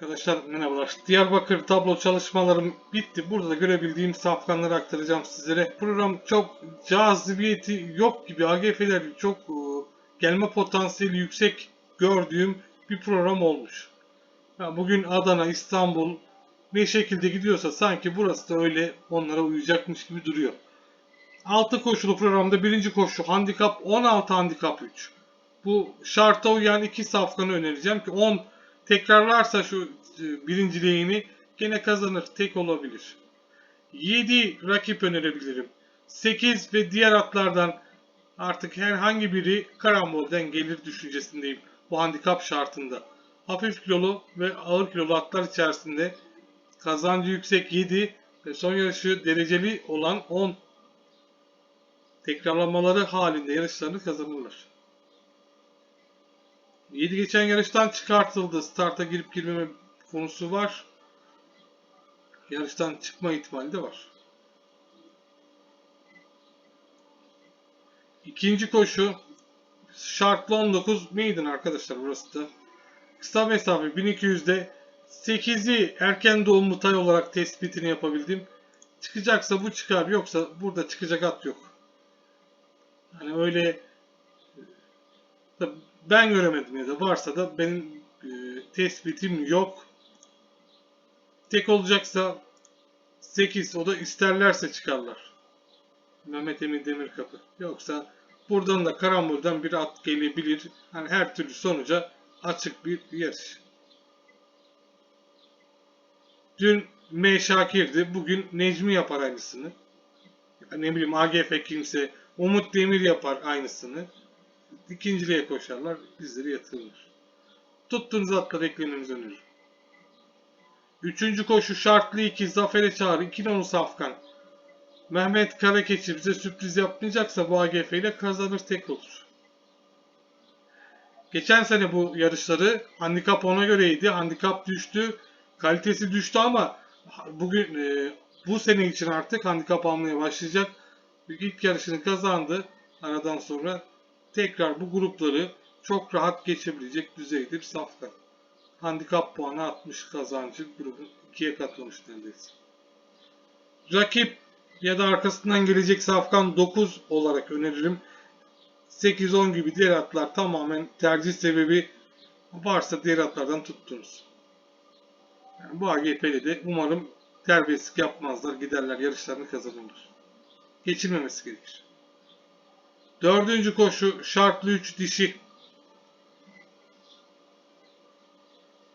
Arkadaşlar merhabalar. Diyarbakır tablo çalışmalarım bitti. Burada da görebildiğim safkanları aktaracağım sizlere. Program çok cazibiyeti yok gibi. AGF'ler çok e, gelme potansiyeli yüksek gördüğüm bir program olmuş. Bugün Adana, İstanbul ne şekilde gidiyorsa sanki burası da öyle onlara uyacakmış gibi duruyor. 6 koşulu programda birinci koşu handikap 16 handikap 3. Bu şarta uyan iki safkanı önereceğim ki 10 tekrarlarsa şu e, birinciliğini gene kazanır. Tek olabilir. 7 rakip önerebilirim. 8 ve diğer atlardan artık herhangi biri karambolden gelir düşüncesindeyim. Bu handikap şartında. Hafif kilolu ve ağır kilolu atlar içerisinde kazancı yüksek 7 ve son yarışı dereceli olan 10 tekrarlamaları halinde yarışlarını kazanırlar. 7 geçen yarıştan çıkartıldı. Starta girip girmeme konusu var. Yarıştan çıkma ihtimali de var. İkinci koşu şartlı 19 maiden arkadaşlar burası da. Kısa mesafe 1200'de 8'i erken doğumlu tay olarak tespitini yapabildim. Çıkacaksa bu çıkar yoksa burada çıkacak at yok. Hani öyle Tabii ben göremedim ya da varsa da benim e, tespitim yok. Tek olacaksa 8 o da isterlerse çıkarlar. Mehmet Emin Demirkapı. Yoksa buradan da karambolden bir at gelebilir. Hani her türlü sonuca açık bir yarış. Dün M. Şakir'di. Bugün Necmi yapar aynısını. Ya ne bileyim AGF kimse Umut Demir yapar aynısını. İkinciliğe koşarlar. Bizleri yatırılır. Tuttuğunuz atları eklemenizi öneririm. Üçüncü koşu şartlı 2 Zafer'e çağrı 2 nolu Safkan. Mehmet Karakeçi bize sürpriz yapmayacaksa bu AGF ile kazanır tek olur. Geçen sene bu yarışları handikap ona göreydi. Handikap düştü. Kalitesi düştü ama bugün e, bu sene için artık handikap almaya başlayacak. İlk yarışını kazandı. Aradan sonra tekrar bu grupları çok rahat geçebilecek düzeyde bir safkan. Handikap puanı 60 kazancı grubun ikiye katlamış neredeyse. Rakip ya da arkasından gelecek safkan 9 olarak öneririm. 8-10 gibi diğer atlar tamamen tercih sebebi varsa diğer atlardan tuttunuz. Yani bu AGP'de de umarım terbiyesizlik yapmazlar, giderler, yarışlarını kazanırlar. Geçilmemesi gerekir. Dördüncü koşu şartlı 3 dişi.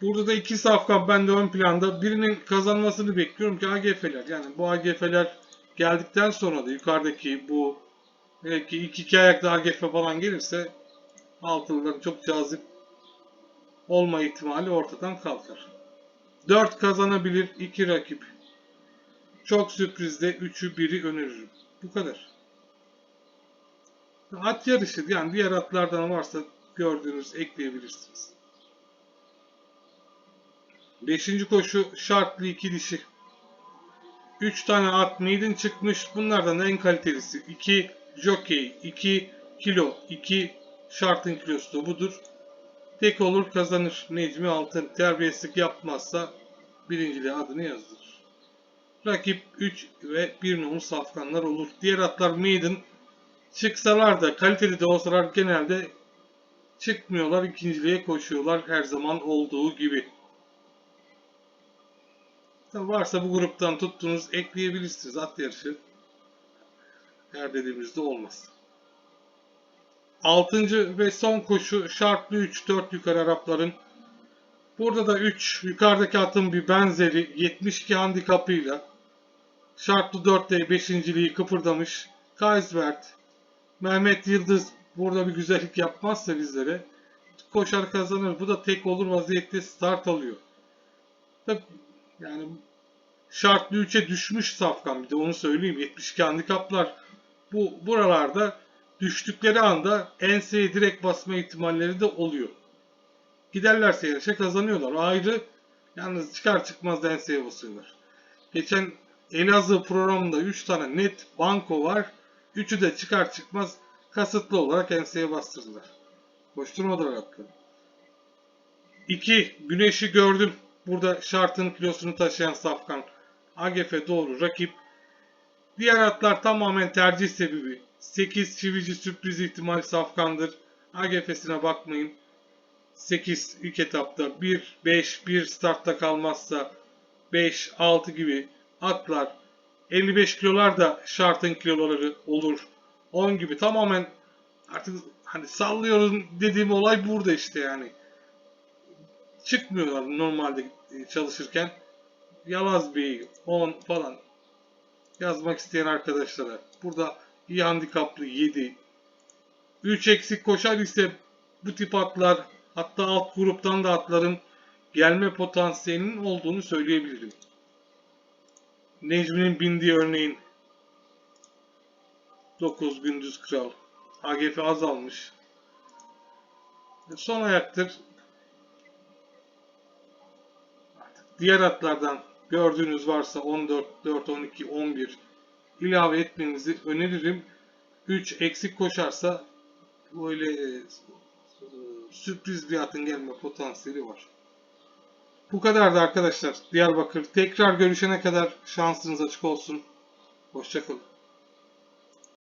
Burada da iki safkan ben de ön planda. Birinin kazanmasını bekliyorum ki AGF'ler. Yani bu AGF'ler geldikten sonra da yukarıdaki bu belki iki iki ayaklı AGF falan gelirse altılıların çok cazip olma ihtimali ortadan kalkar. 4 kazanabilir 2 rakip. Çok sürprizde 3'ü 1'i öneririm. Bu kadar. At yarışı yani diğer atlardan varsa gördüğünüz ekleyebilirsiniz. Beşinci koşu şartlı iki dişi. 3 tane at maiden çıkmış. Bunlardan en kalitelisi 2 jockey, 2 kilo, 2 şartın kilosu da budur. Tek olur kazanır. Necmi Altın terbiyesizlik yapmazsa birinciliğe adını yazdırır. Rakip 3 ve 1 numaralı safkanlar olur. Diğer atlar maiden çıksalar da kaliteli de olsalar genelde çıkmıyorlar. ikinciliğe koşuyorlar her zaman olduğu gibi. Varsa bu gruptan tuttuğunuz ekleyebilirsiniz at yarışı. Her dediğimizde olmaz. Altıncı ve son koşu şartlı 3-4 yukarı Arapların. Burada da 3 yukarıdaki atın bir benzeri 72 handikapıyla şartlı 4'te 5.liği kıpırdamış. Kaisvert, Mehmet Yıldız burada bir güzellik yapmazsa bizlere koşar kazanır. Bu da tek olur vaziyette start alıyor. Tabii yani şartlı 3'e düşmüş Safkan bir de onu söyleyeyim. 72 handikaplar bu buralarda düştükleri anda enseye direkt basma ihtimalleri de oluyor. Giderlerse yarışa kazanıyorlar. Ayrı yalnız çıkar çıkmaz da enseye basıyorlar. Geçen Elazığ programında 3 tane net banko var. Üçü de çıkar çıkmaz kasıtlı olarak enseye bastırdılar. Koşturmadılar atları. 2. Güneşi gördüm. Burada şartın kilosunu taşıyan Safkan. AGF doğru rakip. Diğer atlar tamamen tercih sebebi. 8 çivici sürpriz ihtimal Safkan'dır. AGF'sine bakmayın. 8 ilk etapta 1, 5, 1 startta kalmazsa 5, 6 gibi atlar 55 kilolar da şartın kiloları olur. 10 gibi tamamen artık hani sallıyoruz dediğim olay burada işte yani. Çıkmıyorlar normalde e, çalışırken. Yalaz Bey 10 falan yazmak isteyen arkadaşlara. Burada iyi handikaplı 7. 3 eksik koşar ise bu tip atlar hatta alt gruptan da atların gelme potansiyelinin olduğunu söyleyebilirim. Necmi'nin bindiği örneğin 9 Gündüz Kral. AGF azalmış. Son ayaktır. Diğer atlardan gördüğünüz varsa 14, 4, 12, 11 ilave etmenizi öneririm. 3 eksik koşarsa böyle e, sürpriz bir atın gelme potansiyeli var. Bu kadardı arkadaşlar. Diyarbakır. Tekrar görüşene kadar şansınız açık olsun. Hoşçakalın.